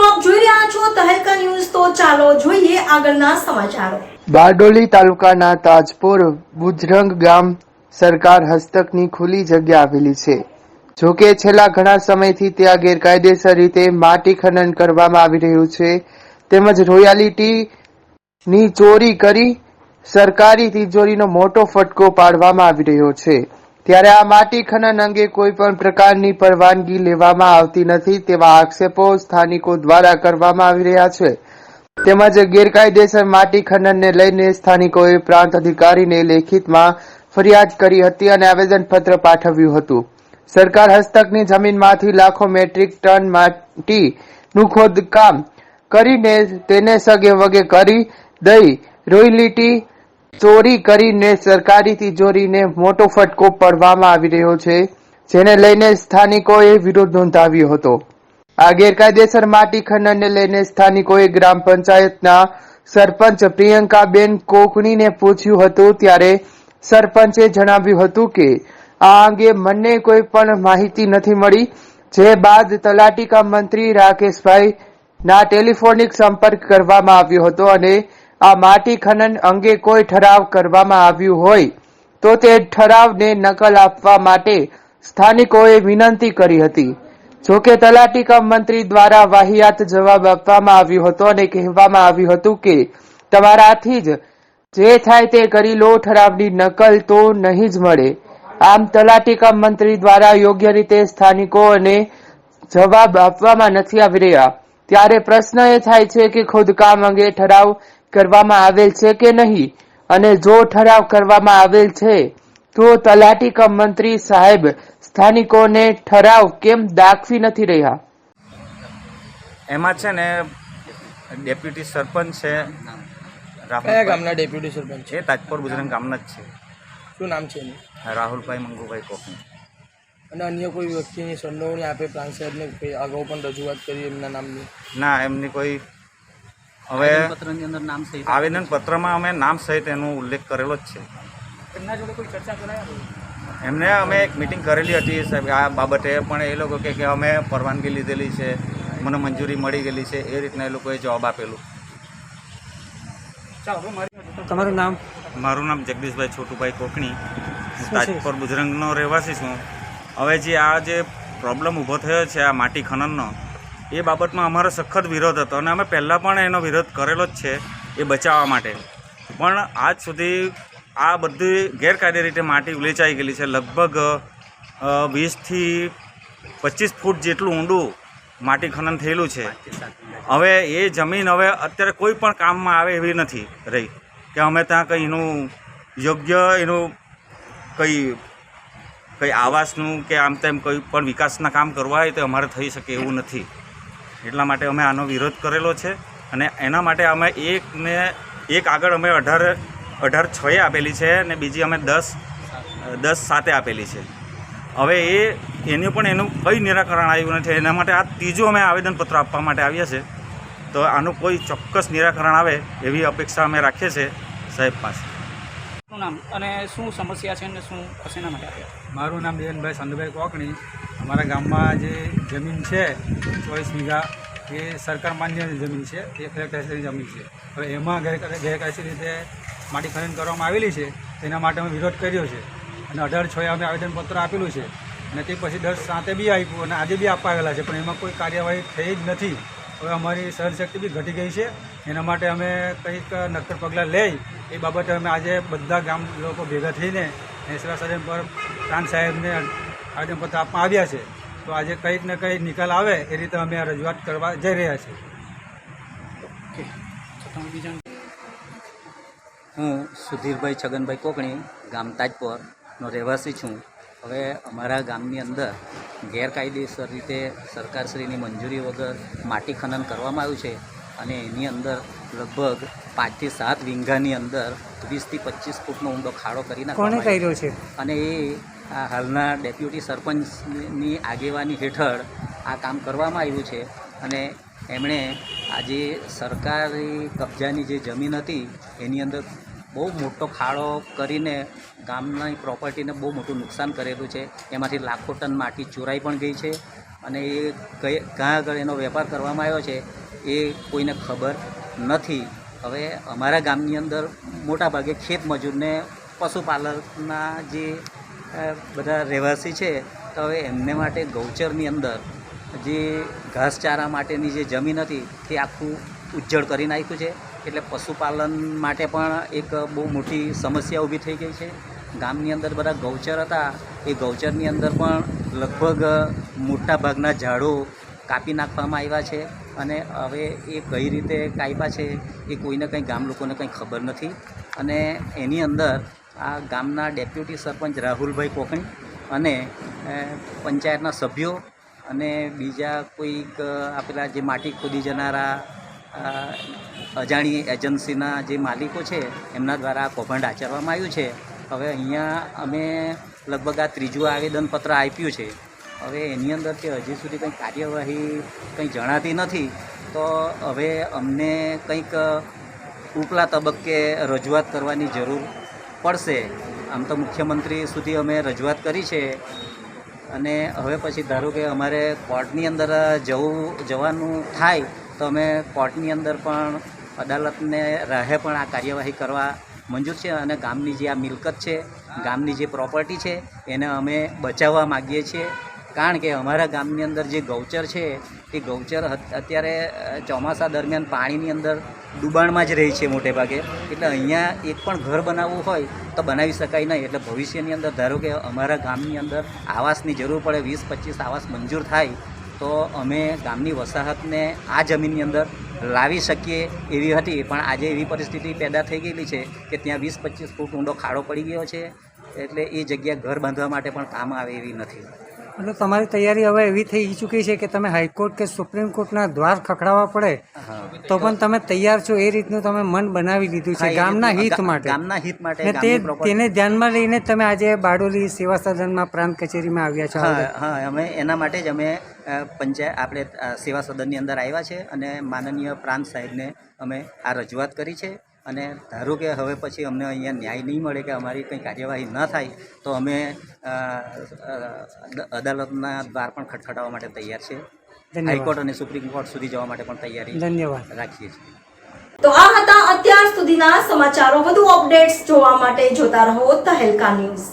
મિત્રો આપ જોઈ રહ્યા છો તહેલકા ન્યૂઝ. તો ચાલો જોઈએ આગળના સમાચારો. બારડોલી તાલુકાના તાજપુર બુજરંગ ગામ સરકાર હસ્તકની ખુલ્લી જગ્યા આવેલી છે. જોકે છેલ્લા ઘણા સમયથી ત્યાં ગેરકાયદેસર રીતે માટી ખનન કરવામાં આવી રહ્યું છે. તેમજ રોયાલિટીની ચોરી કરી સરકારી તિજોરીનો મોટો ફટકો પાડવામાં આવી રહ્યો છે. ત્યારે આ માટી ખનન અંગે કોઈ પણ પ્રકારની પરવાનગી લેવામાં આવતી નથી તેવા આક્ષેપો સ્થાનિકો દ્વારા કરવામાં આવી રહ્યા છે. તેમજ ગેરકાયદેસર માટી ખનનને લઈને સ્થાનિકોએ પ્રાંત અધિકારીને લેખિતમાં ફરિયાદ કરી હતી અને આવેદનપત્ર પાઠવ્યું હતું. સરકાર હસ્તકની જમીનમાંથી લાખો મેટ્રિક ટન માટીનું ખોદકામ કરીને તેને સગે વગે કરી દઈ રોયલિટી ચોરી કરીને સરકારી તિજોરીને મોટો ફટકો પડવામાં આવી રહ્યો છે, જેને લઈને સ્થાનિકોએ વિરોધ નોંધાવ્યો હતો. આ ગેરકાયદેસર માટી ખનનને લઈને સ્થાનિકોએ ગ્રામ પંચાયતના સરપંચ પ્રિયંકાબેન કોકણીને પૂછ્યું હતું ત્યારે સરપંચે જણાવ્યું હતું કે, આ અંગે મને કોઈ પણ માહિતી નથી મળી. જે બાદ તલાટીકા મંત્રી રાકેશભાઈ ના ટેલિફોનિક સંપર્ક કરવામાં આવ્યો હતો અને આ માટી ખનન અંગે કોઈ ઠરાવ કરવામાં આવ્યું હોય, તો તે ઠરાવને નકલ આપવા માટે સ્થાનિકોએ વિનંતી કરી હતી. જોકે તલાટી કમ મંત્રી દ્વારા વાહિયાત જવાબ આપવામાં આવ્યો હતો અને કહેવામાં આવ્યું હતું કે, તમારાથી જ જે થાય તે કરી લો, ઠરાવની નકલ તો નહીં જ મળે. આમ તલાટી કમ મંત્રી દ્વારા યોગ્ય રીતે સ્થાનિકોને જવાબ આપવામાં નથી આવી રહ્યા. ત્યારે પ્રશ્ન એ થાય છે કે ખોદકામ અંગે ઠરાવ કરવામાં આવેલ છે કે નહીં? અને જો ઠરાવ કરવામાં આવેલ છે તો તલાટી કમ મંત્રી સાહેબ સ્થાનિકોને ઠરાવ કેમ દાખવી નથી રહ્યા? એમાં છે ને ડેપ્યુટી સરપંચ છે કયા ગામના ડેપ્યુટી સરપંચ છે? તાજપોર ગુજરાત ગામના જ છે. શું નામ છે એનું? રાહુલભાઈ મંગુભાઈ કોકણી. અને અન્ય કોઈ વ્યક્તિની સંડોવણી આપે પ્રાંત સાહેબને કોઈ અગાઉ પણ રજૂઆત કરી એમના નામની? ના એમની કોઈ હવે અંદર નામ સહિત આવેદન પત્રમાં અમે નામ સહિત એનો ઉલ્લેખ કરેલો જ છે. એમને અમે એક મિટિંગ કરેલી હતી સાહેબ આ બાબતે પણ એ લોકો કહે કે અમે પરવાનગી લીધેલી છે મને મંજૂરી મળી ગયેલી છે એ રીતના એ લોકોએ જવાબ આપેલું. તમારું નામ? મારું નામ જગદીશભાઈ છોટુભાઈ કોકણી. તાજપુર તાજપોર બુજરંગનો રહેવાસી છું. હવે જે આ જે પ્રોબ્લેમ ઊભો થયો છે આ માટી ખનનનો એ બાબતમાં અમારો સખત વિરોધ હતો અને અમે પહેલાં પણ એનો વિરોધ કરેલો જ છે એ બચાવવા માટે. પણ આજ સુધી આ બધી ગેરકાયદે રીતે માટી ઉલેચાઈ ગયેલી છે. લગભગ વીસથી પચીસ ફૂટ જેટલું ઊંડું માટી ખનન થયેલું છે. હવે એ જમીન હવે અત્યારે કોઈ પણ કામમાં આવે એવી નથી રહી કે અમે ત્યાં કંઈ એનું યોગ્ય એનું કંઈ કંઈ આવાસનું કે આમ તેમ કંઈ પણ વિકાસના કામ કરવા હોય તો અમારે થઈ શકે એવું નથી. એટલા માટે અમે આનો વિરોધ કરેલો છે અને એના માટે અમે એક ને એક આગળ અમે અઢાર અઢાર છએ આપેલી છે અને બીજી અમે દસ દસ સાતે આપેલી છે. હવે એ, એનું પણ એનું કંઈ નિરાકરણ આવ્યું નથી. એના માટે આ ત્રીજું અમે આવેદનપત્ર આપવા માટે આવ્યા છે તો આનું કોઈ ચોક્કસ નિરાકરણ આવે એવી અપેક્ષા અમે રાખીએ છીએ સાહેબ પાસે. શું નામ અને શું સમસ્યા છે અને શું શેના માટે આવ્યા મારું નામ દેવનભાઈ સંધુભાઈ કોકણી. અમારા ગામમાં જે જમીન છે, ચોવીસ વીઘા, એ સરકાર માન્ય જમીન છે, એ ગેરકાયદેસરની જમીન છે. હવે એમાં ગેરકાયદે ગેરકાયદેસર રીતે માટી ખનન કરવામાં આવેલી છે, તેના માટે અમે વિરોધ કર્યો છે. અને અઢાર છ અમે આવેદનપત્ર આપેલું છે. અને તે પછી દસ સાતે બી આપ્યું અને આજે બી આપવા આવેલા છે, પણ એમાં કોઈ કાર્યવાહી થઈ જ નથી. હવે અમારી સહનશક્તિ બી ઘટી ગઈ છે. એના માટે અમે કંઈક નક્કર પગલાં લઈ એ બાબતે અમે આજે બધા ગામ લોકો ભેગા થઈને નેસરા સરેન પર પ્રાંત સાહેબને આવેદનપત્ર આપવામાં આવ્યા છે. તો આજે કંઈક ને કંઈક નિકાલ આવે એ રીતે અમે આ રજૂઆત કરવા જઈ રહ્યા છીએ. હું સુધીરભાઈ છગનભાઈ કોકણી, ગામ તાજપોરનો રહેવાસી છું. હવે અમારા ગામની અંદર ગેરકાયદેસર રીતે સરકારશ્રીની મંજૂરી વગર માટી ખનન કરવામાં આવ્યું છે અને એની અંદર લગભગ પાંચથી સાત વીંઘાની અંદર વીસથી પચીસ ફૂટનો ઊંડો ખાડો કરી નાખવાનો કર્યો છે? અને એ આ હાલના ડેપ્યુટી સરપંચની આગેવાની હેઠળ આ કામ કરવામાં આવ્યું છે અને એમણે આજે સરકારી કબજાની જે જમીન હતી એની અંદર બહુ મોટો ખાડો કરીને ગામની પ્રોપર્ટીને બહુ મોટું નુકસાન કરેલું છે. એમાંથી લાખો ટન માટી ચોરાઈ પણ ગઈ છે અને એ ક્યાં આગળ એનો વેપાર કરવામાં આવ્યો છે એ કોઈને ખબર નથી. હવે અમારા ગામની અંદર મોટાભાગે ખેત મજૂરને પશુપાલનના જે બધા રહેવાસી છે, તો હવે એમને માટે ગૌચરની અંદર જે ઘાસચારા માટેની જે જમીન હતી તે આખું ઉજ્જડ કરી નાખ્યું છે. એટલે પશુપાલન માટે પણ એક બહુ મોટી સમસ્યા ઊભી થઈ ગઈ છે. ગામની અંદર બધા ગૌચર હતા. એ ગૌચરની અંદર પણ લગભગ મોટા ભાગના ઝાડો કાપી નાખવામાં આવ્યા છે અને હવે એ કઈ રીતે કાપ્યા છે એ કોઈને કંઈ ગામ લોકોને કંઈ ખબર નથી. અને એની અંદર આ ગામના ડેપ્યુટી સરપંચ રાહુલભાઈ કોકણી અને પંચાયતના સભ્યો અને બીજા કોઈક આપેલા જે માટી ખોદી જનારા અજાણી એજન્સીના જે માલિકો છે, એમના દ્વારા આ કૌભાંડ આચરવામાં આવ્યું છે. હવે અહીંયા અમે લગભગ આ ત્રીજું આવેદનપત્ર આપ્યું છે. હવે એની અંદર કે હજી સુધી કંઈ કાર્યવાહી કંઈ જણાતી નથી, તો હવે અમને કંઈક ઉપલા તબક્કે રજૂઆત કરવાની જરૂર પડશે. આમ તો મુખ્યમંત્રી સુધી અમે રજૂઆત કરી છે. અને હવે પછી ધારો કે અમારે કોર્ટની અંદર જવું, જવાનું થાય તો અમે કોર્ટની અંદર પણ અદાલતને રાહે પણ આ કાર્યવાહી કરવા મંજૂર છે અને ગામની જે આ મિલકત છે, ગામની જે પ્રોપર્ટી છે, એને અમે બચાવવા માગીએ છીએ. કારણ કે અમારા ગામની અંદર જે ગૌચર છે, એ ગૌચર અત્યારે ચોમાસા દરમિયાન પાણીની અંદર ડૂબાણમાં જ રહી છે મોટે ભાગે એટલે અહીંયા એક પણ ઘર બનાવવું હોય તો બનાવી શકાય નહીં. એટલે ભવિષ્યની અંદર ધારો કે અમારા ગામની અંદર આવાસની જરૂર પડે, વીસ પચીસ આવાસ મંજૂર થાય તો અમે ગામની વસાહતને આ જમીનની અંદર લાવી શકીએ એવી હતી. પણ આજે એવી પરિસ્થિતિ પેદા થઈ ગયેલી છે કે ત્યાં વીસ પચીસ ફૂટ ઊંડો ખાડો પડી ગયો છે. એટલે એ જગ્યા ઘર બાંધવા માટે પણ કામ આવે એવી નથી. એટલે તમારી તૈયારી હવે એવી થઈ ચૂકી છે કે તમે હાઈકોર્ટ કે સુપ્રીમ કોર્ટના દ્વાર ખખડાવવા પડે તો પણ તમે તૈયાર છો એ રીતનું તમે મન બનાવી લીધું છે ગામના હિત માટે. ગામના હિત માટે તે તેને ધ્યાનમાં લઈને તમે આજે બારડોલી સેવા સદનમાં પ્રાંત કચેરીમાં આવ્યા છો હા અમે એના માટે જ અમે પંચાયત આપણે સેવા સદનની અંદર આવ્યા છે અને માનનીય પ્રાંત સાહેબને અમે આ રજૂઆત કરી છે. અને ધારો કે હવે પછી અમને અહીંયા ન્યાય નહીં મળે કે અમારી કંઈ કાર્યવાહી ન થાય તો અમે અદાલતના દ્વાર પણ ખટખટાવવા માટે તૈયાર છે. હાઈકોર્ટ અને સુપ્રીમ કોર્ટ સુધી જવા માટે પણ તૈયારી ધન્યવાદ. રાખીએ છીએ. તો આ હતા અત્યાર સુધીના સમાચારો. વધુ અપડેટ્સ જોવા માટે જોતા રહો તહેલકા ન્યૂઝ.